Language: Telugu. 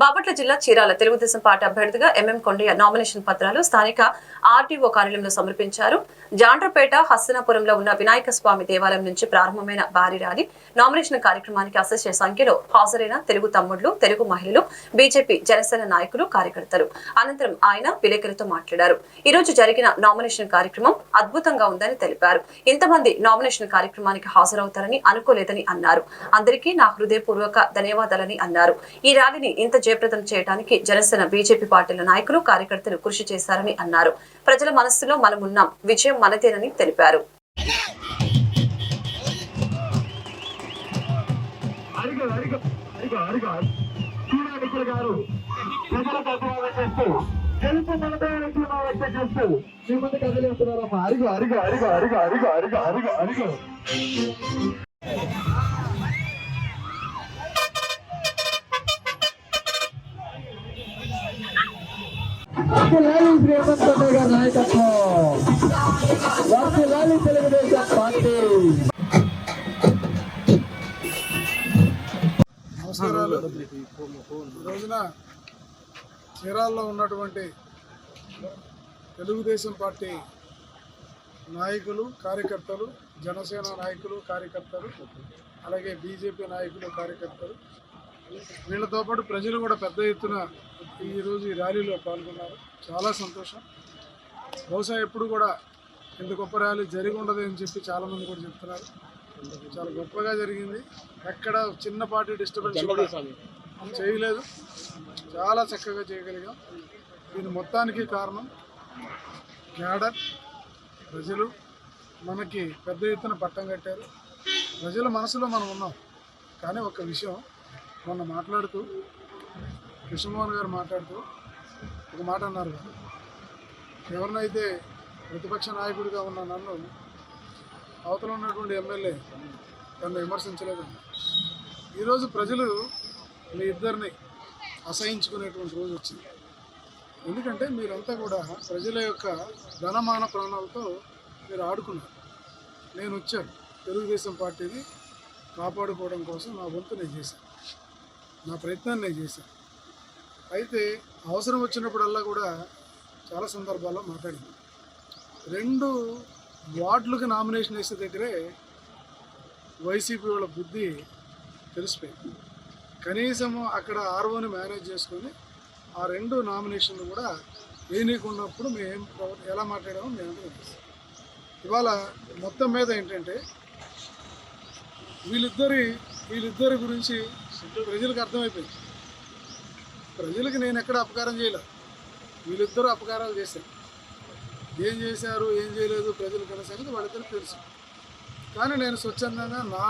బాపట్ల జిల్లా చీరాల తెలుగుదేశం పార్టీ అభ్యర్థిగా ఎంఎం కొండయ్య నామినేషన్ పత్రాలు స్థానిక ఆర్టీఓ కార్యాలయంలో సమర్పించారు. జాండ్రపేట హస్తినాపురంలో ఉన్న వినాయక స్వామి దేవాలయం నుంచి ప్రారంభమైన భారీ ర్యాలీ నామినేషన్ కార్యక్రమానికి అసెస్య సంఖ్యలో హాజరైన తెలుగు తమ్ముళ్ళు తెలుగు మహిళలు బీజేపీ జనసేన నాయకులు కార్యకర్తలు. అనంతరం ఆయన విలేకరులతో మాట్లాడారు. ఈ రోజు జరిగిన నామినేషన్ కార్యక్రమం అద్భుతంగా ఉందని తెలిపారు. ఇంతమంది నామినేషన్ కార్యక్రమానికి హాజరవుతారని అనుకోలేదని అన్నారు. అందరికీ నా హృదయపూర్వక ధన్యవాదాలని అన్నారు. ఈ ర్యాలీని ఇంత జయప్రదం చేయడానికి జనసేన బీజేపీ పార్టీల నాయకులు కార్యకర్తలు కృషి చేశారని అన్నారు. ప్రజల మనస్సులో మనమున్నాం. విజయం మనదేనని తెలిపారు. అడిగ అడిగ అడిగ అడిగ శ్రీరామికులు గారు ప్రజలకు అభివాదం చేస్తూ గెలుపు మీ ముందు కదిలిస్తున్నారమ్మా అరిగ అరిగ అరిగ అరిగ అరిగ అరిగ అరిగ అరిగ. లాలి శ్రీమంత్ రెడ్డి గారి నాయకత్వం. లాలి తెలుగుదేశం పార్టీ. నమస్కారాలు. ఈ రోజున చీరాల్లో ఉన్నటువంటి తెలుగుదేశం పార్టీ నాయకులు కార్యకర్తలు జనసేన నాయకులు కార్యకర్తలు అలాగే బీజేపీ నాయకులు కార్యకర్తలు వీళ్ళతో పాటు ప్రజలు కూడా పెద్ద ఎత్తున ఈరోజు ఈ ర్యాలీలో పాల్గొన్నారు. చాలా సంతోషం. బహుశా ఎప్పుడు కూడా ఇంత గొప్ప ర్యాలీ జరిగి ఉండదు అని చెప్పి చాలామంది కూడా చెప్తున్నారు. చాలా గొప్పగా జరిగింది. ఎక్కడ చిన్నపాటి డిస్టర్బెన్స్ కూడా చేయలేదు. చాలా చక్కగా చేయగలిగాం. దీని మొత్తానికి కారణం క్యాడర్ ప్రజలు మనకి పెద్ద ఎత్తున పట్టం కట్టారు. ప్రజల మనసులో మనం ఉన్నాం. కానీ ఒక విషయం మొన్న మాట్లాడుతూ కృష్ణమోహన్ గారు మాట్లాడుతూ ఒక మాట అన్నారు కదా. ఎవరినైతే ప్రతిపక్ష నాయకుడిగా ఉన్న నన్ను అవతల ఉన్నటువంటి ఎమ్మెల్యే నన్ను విమర్శించలేదు ఈరోజు ప్రజలు మీ ఇద్దరిని అసహించుకునేటువంటి రోజు వచ్చింది. ఎందుకంటే మీరంతా కూడా ప్రజల యొక్క ధనమాన ప్రాణాలతో మీరు ఆడుకున్నారు. నేను వచ్చాను. తెలుగుదేశం పార్టీని కాపాడుకోవడం కోసం నా వంతు నేను చేశాను. నా ప్రయత్నాన్ని నేను చేశాను అయితే అవసరం వచ్చినప్పుడల్లా కూడా చాలా సందర్భాల్లో మాట్లాడింది. రెండు వార్డులకు నామినేషన్ వేసే దగ్గరే వైసీపీ వాళ్ళ బుద్ధి తెలిసిపోయింది. కనీసం అక్కడ ఆర్ఓని మేనేజ్ చేసుకొని ఆ రెండు నామినేషన్లు కూడా వేయనీకున్నప్పుడు మేము ఎలా మాట్లాడామో మేము తెలుస్తాం ఇవాళ మొత్తం మీద ఏంటంటే వీళ్ళిద్దరి వీళ్ళిద్దరి గురించి ప్రజలకు అర్థమైపోయింది. ప్రజలకు నేను ఎక్కడ అపకారం చేయలేదు వీళ్ళిద్దరూ అపకారాలు చేశారు. ఏం చేశారు ఏం చేయలేదు ప్రజలకు అనే సంగతి వాళ్ళిద్దరికి తెలుసు. కానీ నేను స్వచ్ఛందంగా నా